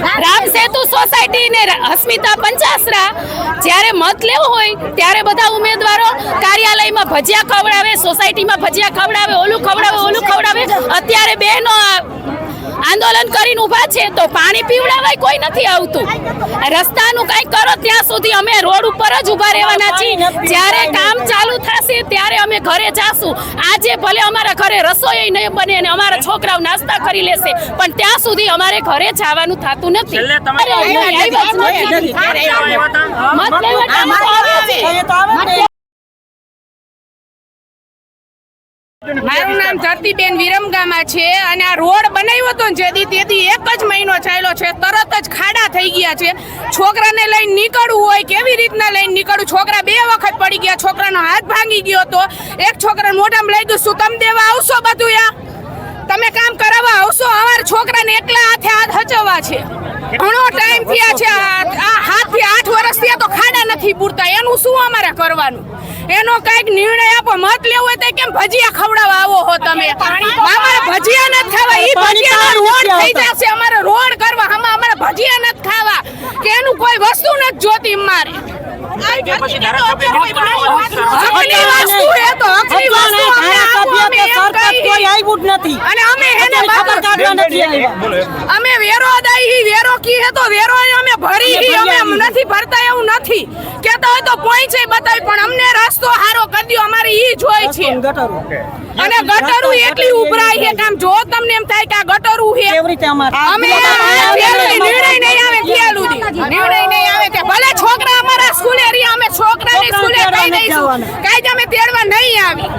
રામ સેતુ society ને અસ્મિતા પંચાસરા જ્યારે મત લેવો હોય, ત્યારે બધા ઉમેદવારો કાર્યાલયમાં ભજીયા ખવડાવે, સોસાયટીમાં ભજીયા ખવડાવે, ઓલું ખવડાવે ઓલું ખવડાવે. અત્યારે બહેનો આંદોલન કરીને ઊભા છે તો પાણી પીવડાવાય કોઈ નથી આવતું. રસ્તાનું કંઈક કરો ત્યાં સુધી અમે રોડ ઉપર જ ઊભા રહેવાના છીએ. જ્યારે કામ ચાલુ થશે ત્યારે અમે ઘરે જાશું. આજે ભલે અમારા ઘરે રસોઈ નહીં બને અને અમારા છોકરાઓ નાસ્તા કરી લેશે પણ ત્યાં સુધી અમારે ઘરે જવાનું થતું નથી. મત લેવા મારું નામ ધરતીબેન વિરમગામા છે અને આ રોડ બનાવ્યો હતો જેથી તેથી એક જ મહિનો ચાલ્યો છે, તરત જ ખાડા થઈ ગયા છે. છોકરાને લઈને નીકળવું હોય કેવી રીતના લઈને નીકળવું? છોકરા બે વખત પડી ગયા, છોકરાનો હાથ ભાંગી ગયો હતો એક છોકરા મોઢામાં લઈ ગયું, શું તમે દેવા આવશો બધું યા તમે કામ કરાવવા આવશો? અમારા છોકરાને એકલા હાથે હાથ હચવવા છે. ઘણો ટાઈમ થયા છે, આ હાથથી આઠ વર્ષ થયા તો ખાડા નથી પૂરતા. એનું શું અમારે કરવાનું? એનો કંઈક નિર્ણય આપો મત લેવો હોય તો કેમ ભજીયા ખવડાવવા આવો હો તમે? અમારે ભજીયા નથી ખાવા ઈ ભજીયા રોડ થઈ જશે અમારે રોડ કરવા આમાં અમારે ભજીયા નથી ખાવા. કે એનું કોઈ વસ્તુ નથી જોતી મારે કે પછી ધારાસભ્ય વિરોધ કરવો હોય તો હકની વસ્તુ એ તો હકની વસ્તુ અમને આપો, અમે એમ કહીએ. જ નથી. અને અમે એને ખબર કાઢવા નથી આવ્યા. અમે વેરો અદાય હી વેરો કી હે તો વેરો અમે ભરી હી અમે એમ નથી ભરતા એવું નથી. કેતા હોય તો પહોંચે બતાવી પણ અમને રસ્તો હારો કરી દ્યો અમારે ઈ જોઈ છે. ગટરો. અને ગટરું એટલી ઉભરાય છે. કામ આમ જો તમને એમ થાય કે આ ગટરું છે. કેવી રીતે અમારે? અમે નિર્ણય નહીં આવે ત્યાં સુધી નિર્ણય નહીં આવે ત્યાં ભલે છોકરા અમારા સ્કૂલે રહ્યા અમે છોકરાને સ્કૂલે કહી દઈશું. કાઈ જ અમે તેડવા નહીં આવી.